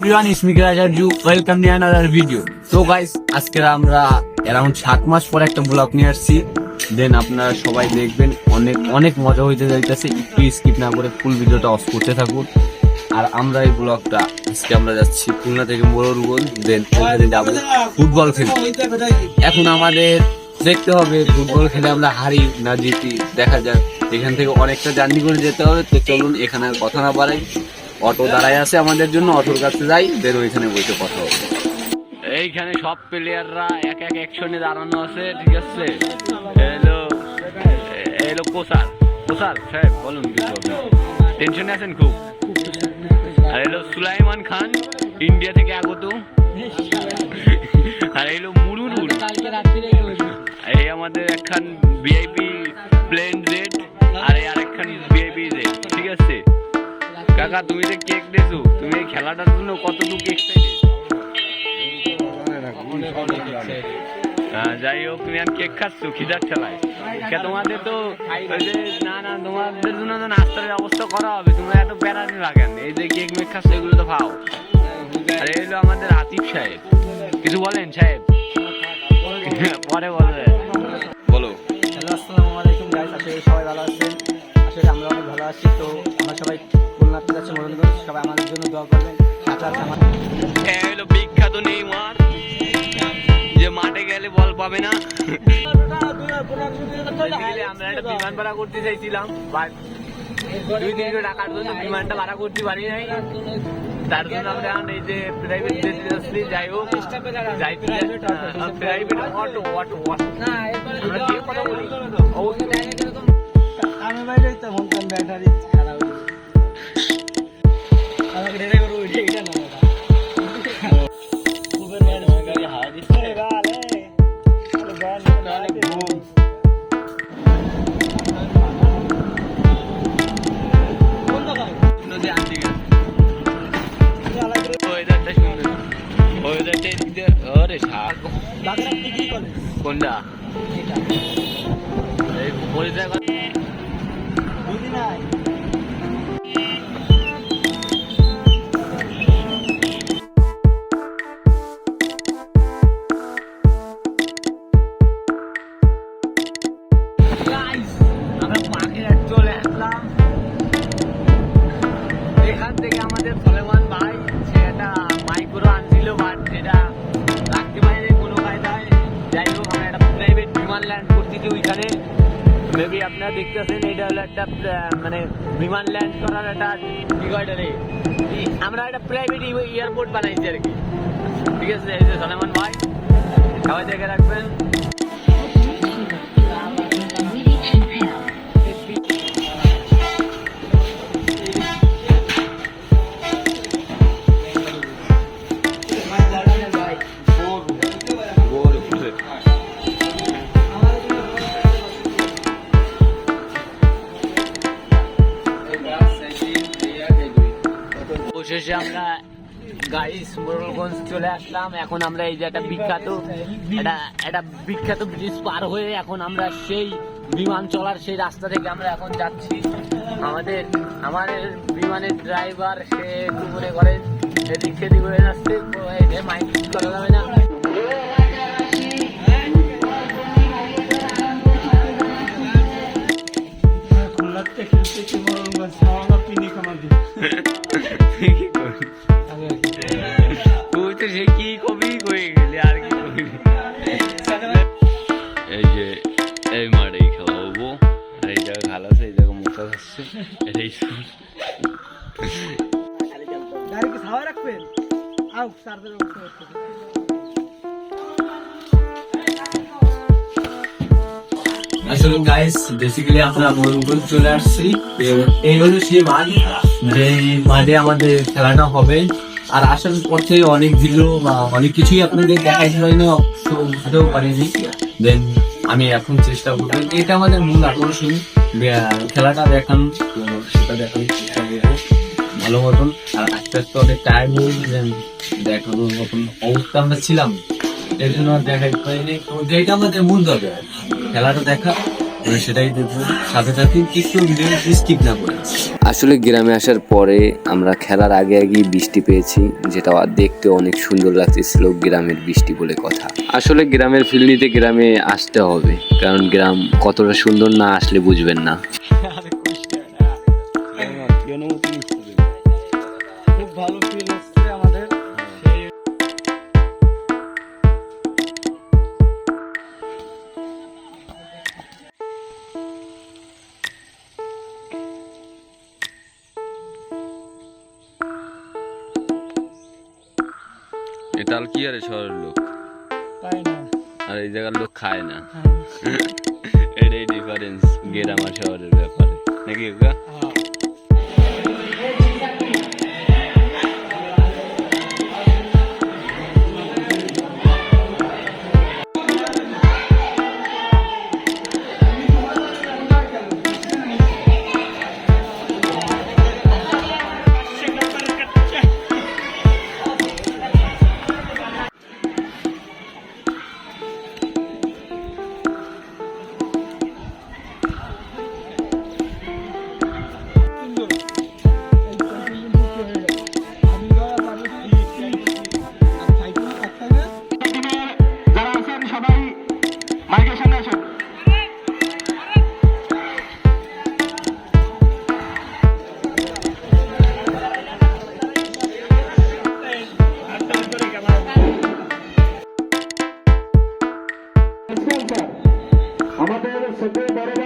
is Mikra Ajarju. Welcome to another video. So guys, আজকে আমরা around সাত মাস পর একটা ব্লগ নিয়ে আসছি। দেন আপনারা সবাই দেখবেন অনেক অনেক মজা হইতে যাইতেছে। একটু স্কিপ না করে ফুল ভিডিওটা অফ করতে থাকুন। আর আমরা এই ব্লগটা আজকে আমরা যাচ্ছি খুলনা থেকে মোররগঞ্জ দেন ওখানে যাব ফুটবল খেলতে। এখন আমাদের দেখতে হবে ফুটবল খেলে আমরা হারি না জিতি দেখা যাক। এখান থেকে অনেকটা জার্নি করে যেতে হবে তো চলুন এখানে আর কথা না বাড়াই। অটো দাঁড়ায় আছে আমাদের জন্য অটোর কাছে যাই দেন ওইখানে বসে কথা হবে। এইখানে সব প্লেয়াররা এক এক একশনে দাঁড়ানো আছে ঠিক আছে? এলো এলো কোসার কোসার সাহেব বলুন কিছু টেনশনে আছেন খুব? আর এলো সুলাইমান খান ইন্ডিয়া থেকে আগত। আর এলো। মুরুরুর এই আমাদের একখান ভিআইপি প্লেন কাকা তুমি যে কেক দিয়েছ তুমি এই খেলাটার জন্য কতটুকু এক্সাইটেড যাই হোক তুমি আর কেক খাচ্ছ খিদার খেলায় কে তোমাদের তো না না তোমাদের জন্য তো নাস্তার ব্যবস্থা করা হবে তোমরা এত প্যারানি লাগেন এই যে কেক মেক খাচ্ছ এগুলো তো খাও। আর এই হলো আমাদের আতিফ সাহেব। কিছু বলেন সাহেব? পরে বলবেন বলো। হ্যালো আসসালামু আলাইকুম গাইস আশা সবাই ভালো আছেন। আসলে আমরা অনেক ভালো আছি। তো হলো বিখ্যাত নেইমার। যে মাঠে গেলে বল পাবে না। আমরা একটা বিমান ভাড়া করতে চাইছিলাম বাট দুই তিনশো টাকার জন্য বিমানটা ভাড়া করতে পারি নাই। তার জন্য আমরা এখন এই যে প্রাইভেট যেতে যাই হোক যাই প্রাইভেট অটো অটো অটো আমরা কথা বলি। অবশ্যই আমি বাইরে ব্যাটারি। আরে শাক কোনটা? এই পরিচয় কথা বুঝি নাই। মেবি আপনারা দেখতেছেন, এটা হলো একটা মানে বিমান ল্যান্ড করার একটা কি আমরা একটা প্রাইভেট এয়ারপোর্ট বানাইছি আর কি। ঠিক আছে, এই সলেমান ভাই, সবাই দেখে রাখবেন। অবশেষে আমরা গাড়ি মোরলগঞ্জ চলে আসলাম। এখন আমরা এই যে একটা বিখ্যাত, একটা একটা বিখ্যাত ব্রিজ পার হয়ে এখন আমরা সেই বিমান চলার সেই রাস্তা থেকে আমরা এখন যাচ্ছি। আমাদের আমাদের বিমানের ড্রাইভার সে একটু মনে করে? সেদিক সেদিক হয়ে যাচ্ছে। হচ্ছে এটাই রাখবেন? চার্জার আসলে গাইস বেসিক্যালি আমরা চলে আসছি। এই হলো সেই মাঠ যে মাঠে আমাদের খেলাটা হবে। আর আসার পথে অনেক ভিডিও বা অনেক কিছুই আপনাদের দেখাইতে পারিনি হতেও পারিনি। দেন আমি এখন চেষ্টা করব। এটা আমাদের মূল আকর্ষণ। খেলাটা দেখান, সেটা দেখান ভালো মতন। আর আস্তে আস্তে অনেক টাইম দেখানোর মতন অবস্থা আমরা ছিলাম। এর জন্য পারিনি তো যেটা আমাদের মূল দরকার। খেলাটা দেখা তো সেটাই দেখব। সাথে সাথে কিছু ভিডিও স্কিপ না করে আসলে গ্রামে আসার পরে আমরা খেলার আগে আগেই বৃষ্টি পেয়েছি যেটা দেখতে অনেক সুন্দর লাগতেছিল গ্রামের বৃষ্টি বলে কথা। আসলে গ্রামের ফিল নিতে গ্রামে আসতে হবে কারণ গ্রাম কতটা সুন্দর না আসলে বুঝবেন না। এটা কি আরে শহরের লোক। না? আর এই জায়গার লোক খায় না। এটাই ডিফারেন্স গ্রাম আর শহরের ব্যাপারে। নাকি আমাদের ছোট বড়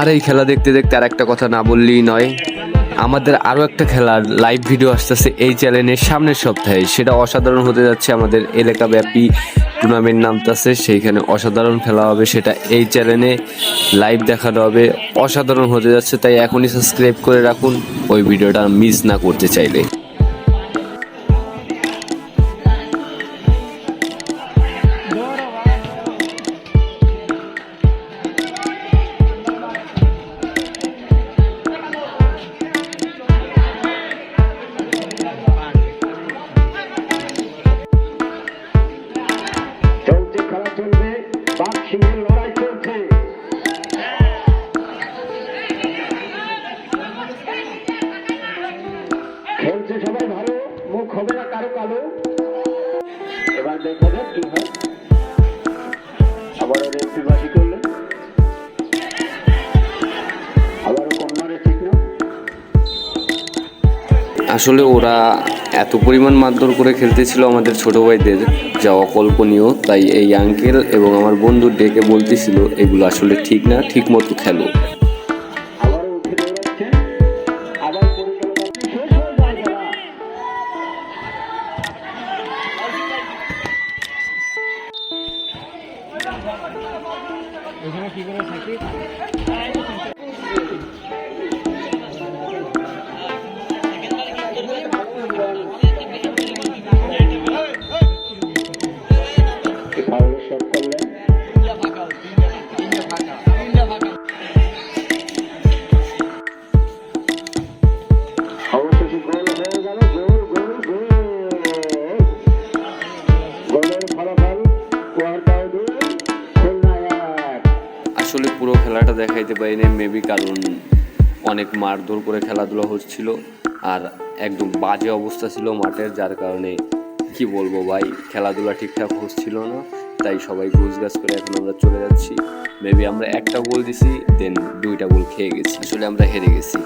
আর এই খেলা দেখতে দেখতে আর একটা কথা না বললেই নয়। আমাদের আরও একটা খেলার লাইভ ভিডিও আসতেছে এই চ্যানেলের সামনের সপ্তাহে। সেটা অসাধারণ হতে যাচ্ছে আমাদের এলাকাব্যাপী টুর্নামেন্ট নামতেছে। সেইখানে অসাধারণ খেলা হবে সেটা এই চ্যানেলে লাইভ দেখানো হবে। অসাধারণ হতে যাচ্ছে, তাই এখনই সাবস্ক্রাইব করে রাখুন। ওই ভিডিওটা মিস না করতে চাইলে। কালো এবার দেখা যাক কি হয়। আবারও রেফরি বাজি করলেন আবারও কর্নারে ঠিক না। আসলে ওরা এত পরিমাণ মারধর করে খেলতেছিল আমাদের ছোট ভাইদের যা অকল্পনীয় তাই এই আঙ্কেল এবং আমার বন্ধু ডেকে বলতেছিল এগুলো আসলে ঠিক না ঠিক মতো খেলো। এখানে কি করে থাকি? পুরো পারি দেখাইতে পারিনি। মেবি কারণ অনেক মারধর করে খেলাধুলা হচ্ছিল আর একদম বাজে অবস্থা ছিল মাঠের, যার কারণে কি বলব ভাই, খেলাধুলা ঠিকঠাক হচ্ছিল না। তাই সবাই গোছ গাছ করে এখন আমরা চলে যাচ্ছি। মেবি আমরা একটা গোল দিছি দেন দুইটা গোল খেয়ে গেছি। আসলে আমরা হেরে গেছি।